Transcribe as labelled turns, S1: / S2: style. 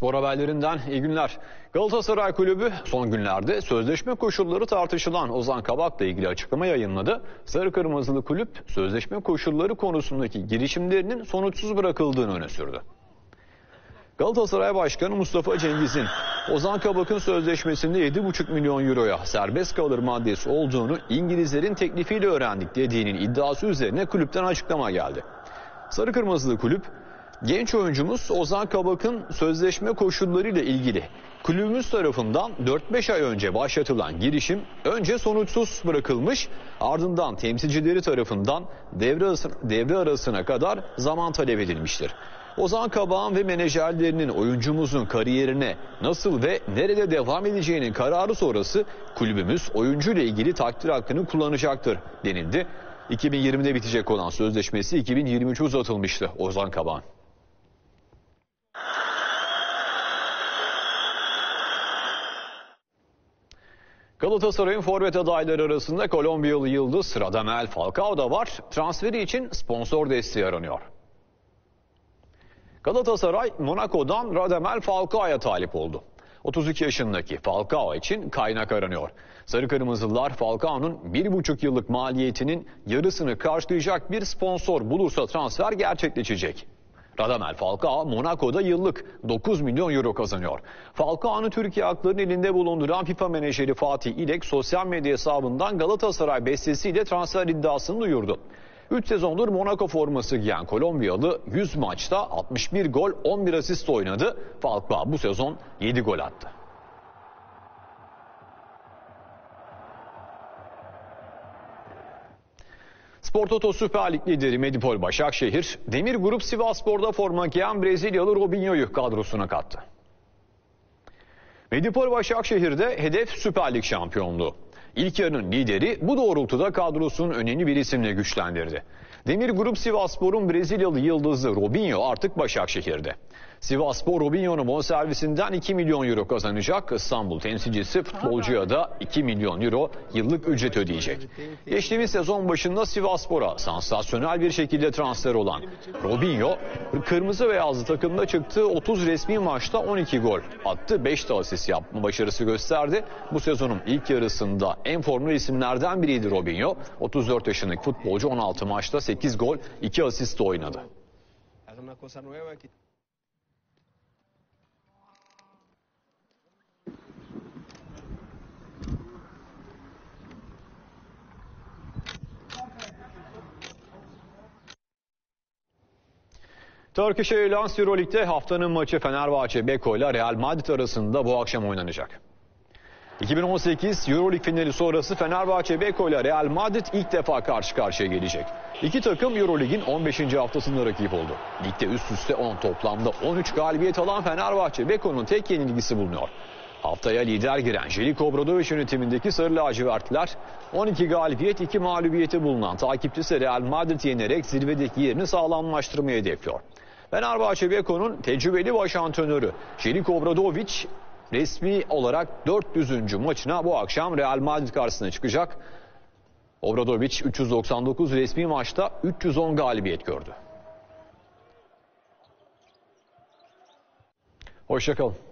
S1: Spor haberlerinden iyi günler. Galatasaray Kulübü son günlerde sözleşme koşulları tartışılan Ozan Kabak'la ilgili açıklama yayınladı. Sarı Kırmızılı Kulüp sözleşme koşulları konusundaki girişimlerinin sonuçsuz bırakıldığını öne sürdü. Galatasaray Başkanı Mustafa Cengiz'in Ozan Kabak'ın sözleşmesinde 7,5 milyon euroya serbest kalır maddesi olduğunu İngilizlerin teklifiyle öğrendik dediğinin iddiası üzerine kulüpten açıklama geldi. Sarı Kırmızılı Kulüp Genç oyuncumuz Ozan Kabak'ın sözleşme koşullarıyla ilgili kulübümüz tarafından 4-5 ay önce başlatılan girişim önce sonuçsuz bırakılmış ardından temsilcileri tarafından devre arasına, devre arasına kadar zaman talep edilmiştir. Ozan Kabak'ın ve menajerlerinin oyuncumuzun kariyerine nasıl ve nerede devam edeceğinin kararı sonrası kulübümüz oyuncuyla ilgili takdir hakkını kullanacaktır denildi. 2020'de bitecek olan sözleşmesi 2023'e uzatılmıştı Ozan Kabak'ın. Galatasaray'ın forvet adayları arasında Kolombiyalı yıldız Radamel Falcao da var. Transferi için sponsor desteği aranıyor. Galatasaray Monaco'dan Radamel Falcao'ya talip oldu. 32 yaşındaki Falcao için kaynak aranıyor. Sarı Kırmızılılar Falcao'nun 1,5 yıllık maliyetinin yarısını karşılayacak bir sponsor bulursa transfer gerçekleşecek. Radamel Falcao Monaco'da yıllık 9 milyon euro kazanıyor. Falcao'nu Türkiye haklarının elinde bulunduran FIFA menajeri Fatih İlek sosyal medya hesabından Galatasaray bestesiyle transfer iddiasını duyurdu. 3 sezondur Monaco forması giyen Kolombiyalı 100 maçta 61 gol 11 asist oynadı. Falcao bu sezon 7 gol attı. Spor Toto Süper Lig lideri Medipol Başakşehir, Demir Grup Sivasspor'da forma giyen Brezilyalı Robinho'yu kadrosuna kattı. Medipol Başakşehir'de hedef Süper Lig şampiyonluğu. İlk yarının lideri bu doğrultuda kadrosunun önemli bir isimle güçlendirdi. Demir Grup Sivasspor'un Brezilyalı yıldızı Robinho artık Başakşehir'de. Sivasspor Robinho'nun bonservisinden 2 milyon euro kazanacak. İstanbul temsilcisi futbolcuya da 2 milyon euro yıllık ücret ödeyecek. Geçtiğimiz sezon başında Sivasspor'a sansasyonel bir şekilde transfer olan Robinho, kırmızı beyazlı takımda çıktığı 30 resmi maçta 12 gol attı. 5 de asist yapma başarısı gösterdi. Bu sezonun ilk yarısında en formlu isimlerden biriydi Robinho. 34 yaşındaki futbolcu 16 maçta 8 gol, 2 asist oynadı. Turkish Airlines Euroleague'de haftanın maçı Fenerbahçe Beko ile Real Madrid arasında bu akşam oynanacak. 2018 Euroleague finali sonrası Fenerbahçe Beko ile Real Madrid ilk defa karşı karşıya gelecek. İki takım Euroleague'in 15. haftasında rakip oldu. Ligde üst üste 10 toplamda 13 galibiyet alan Fenerbahçe Beko'nun tek yenilgisi bulunuyor. Haftaya lider giren Jeliko Obradovic yönetimindeki Sarı Lacivertliler 12 galibiyet 2 mağlubiyeti bulunan takipçisi Real Madrid yenerek zirvedeki yerini sağlamlaştırmayı hedefliyor. Fenerbahçe Beko'nun tecrübeli baş antrenörü Jeliko Obradovic resmi olarak 400. maçına bu akşam Real Madrid karşısına çıkacak. Obradovic 399 resmi maçta 310 galibiyet gördü. Hoşçakalın.